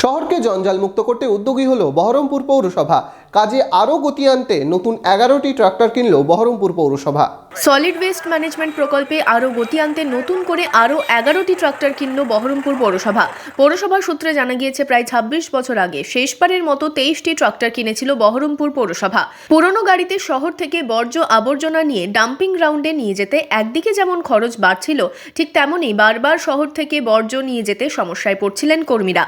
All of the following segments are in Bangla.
শহরকে জঞ্জালমুক্ত করতে উদ্যোগী হলো বহরমপুর পৌরসভা। কাজে আরও গতি আনতে নতুন এগারোটি ট্রাক্টর কিনল বহরমপুর পৌরসভা। সলিড ওয়েস্ট ম্যানেজমেন্ট প্রকল্পে আরও গতি আনতে নতুন করে আরও এগারোটি ট্রাক্টর কিনল বহরমপুর পৌরসভা। পৌরসভা সূত্রে জানা গিয়েছে, প্রায় ছাব্বিশ বছর আগে শেষবারের মতো তেইশটি ট্রাক্টর কিনেছিল বহরমপুর পৌরসভা। পুরনো গাড়িতে শহর থেকে বর্জ্য আবর্জনা নিয়ে ডাম্পিং গ্রাউন্ডে নিয়ে যেতে একদিকে যেমন খরচ বাড়ছিল, ঠিক তেমনই বারবার শহর থেকে বর্জ্য নিয়ে যেতে সমস্যায় পড়ছিলেন কর্মীরা।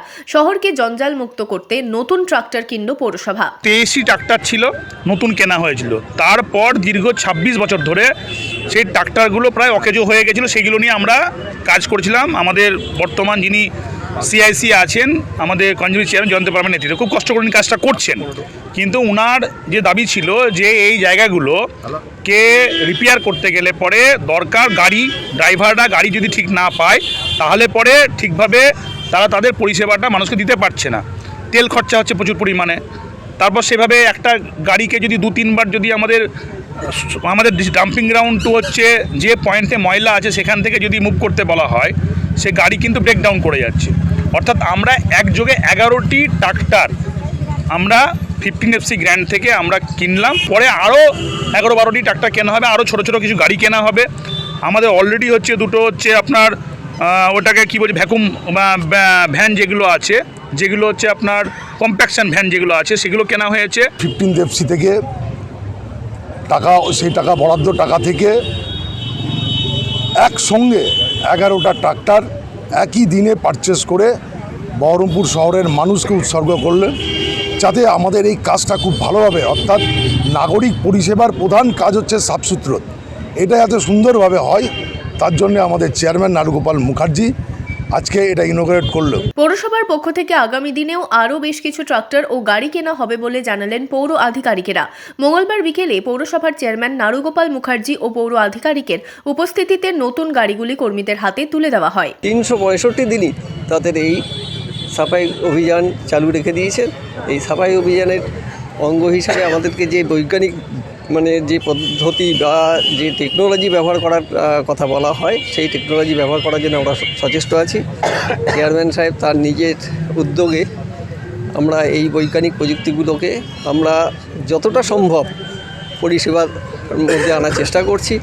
শহরকে জঞ্জাল মুক্ত করতে নতুন ট্রাক্টর কিনল পৌরসভা। তেইশটি ট্রাক্টর ছিল, নতুন কেনা হয়েছিল। তারপর দীর্ঘ ২৬ বছর ধরে সেই ট্রাক্টরগুলো প্রায় অকেজো হয়ে গেছিল, সেগুলো নিয়ে আমরা কাজ করছিলাম। আমাদের বর্তমান যিনি সিআইসি আছেন, আমাদের কনজিউমার চেয়ারম্যান জয়ন্ত পারমের নেতৃত্বে, খুব কষ্ট করে কাজটা করছেন। কিন্তু উনার যে দাবি ছিল যে এই জায়গাগুলো কে রিপেয়ার করতে গেলে পরে দরকার গাড়ি ড্রাইভাররা গাড়ি যদি ঠিক না পায়, তাহলে পরে ঠিকভাবে তারা তাদের পরিষেবাটা মানুষকে দিতে পারছে না। তেল খরচা হচ্ছে প্রচুর পরিমাণে। তারপর সেভাবে একটা গাড়িকে যদি দু, তিনবার যদি আমাদের আমাদের ডাম্পিং গ্রাউন্ড টু হচ্ছে, যে পয়েন্টে ময়লা আছে সেখান থেকে যদি মুভ করতে বলা হয়, সে গাড়ি কিন্তু ব্রেকডাউন করে যাচ্ছে। অর্থাৎ আমরা একযোগে এগারোটি ট্রাক্টার আমরা ফিফটিন এফসি গ্র্যান্ড থেকে আমরা কিনলাম। পরে আরও এগারো, বারোটি ট্রাক্টর কেনা হবে আরও ছোটো ছোটো কিছু গাড়ি কেনা হবে। আমাদের অলরেডি হচ্ছে দুটো হচ্ছে আপনার ওটাকে কী বলছে ভ্যাকুম ভ্যান যেগুলো আছে, যেগুলো হচ্ছে আপনার কম্প্যাকশন ভ্যান যেগুলো আছে, সেগুলো কেনা হয়েছে। ফিফটিন এফসি থেকে টাকা, সেই টাকা, বরাদ্দ টাকা থেকে একসঙ্গে এগারোটা ট্রাক্টর একই দিনে পারচেস করে বহরমপুর শহরের মানুষকে উৎসর্গ করলেন, যাতে আমাদের এই কাজটা খুব ভালোভাবে, অর্থাৎ নাগরিক পরিষেবার প্রধান কাজ হচ্ছে সাফসুত্র এটা এত সুন্দরভাবে হয় তার জন্য আমাদের চেয়ারম্যান নারুগোপাল মুখার্জি আজকে এটা ইনোগ্রেট করল। পৌরসভার পক্ষ থেকে আগামী দিনেও আরও বেশ কিছু ট্রাক্টর ও গাড়ি কেনা হবে বলে জানালেন পৌর আধিকারিকেরা। মঙ্গলবার বিকেলে পৌরসভার চেয়ারম্যান নারুগোপাল মুখার্জি ও পৌর আধিকারিকের উপস্থিতিতে নতুন গাড়িগুলি কর্মীদের হাতে তুলে দেওয়া হয়। তিনশো পঁয়ষট্টি দিনই তাদের এই সাফাই অভিযান চালু রেখে দিয়েছেন এই সাফাই অভিযানের অঙ্গ হিসাবে আমাদেরকে যে বৈজ্ঞানিক মানে যে পদ্ধতি বা যে টেকনোলজি ব্যবহার করার কথা বলা হয়, সেই টেকনোলজি ব্যবহার করার জন্য আমরা সচেষ্ট আছি। চেয়ারম্যান সাহেব তার নিজের উদ্যোগে আমরা এই বৈজ্ঞানিক প্রযুক্তিগুলোকে আমরা যতটা সম্ভব পরিষেবার মধ্যে আনার চেষ্টা করছি।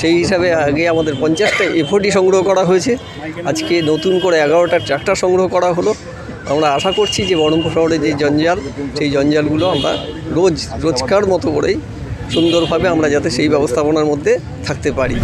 সেই হিসাবে আগে আমাদের পঞ্চাশটা এফওটি সংগ্রহ করা হয়েছে। আজকে নতুন করে এগারোটা ট্রাক্টর সংগ্রহ করা হলো। আমরা আশা করছি যে বহরমপুর শহরে যে জঞ্জাল, সেই জঞ্জালগুলো আমরা রোজ, রোজকার মতো করেই সুন্দরভাবে আমরা যাতে সেই ব্যবস্থাপনার মধ্যে থাকতে পারি।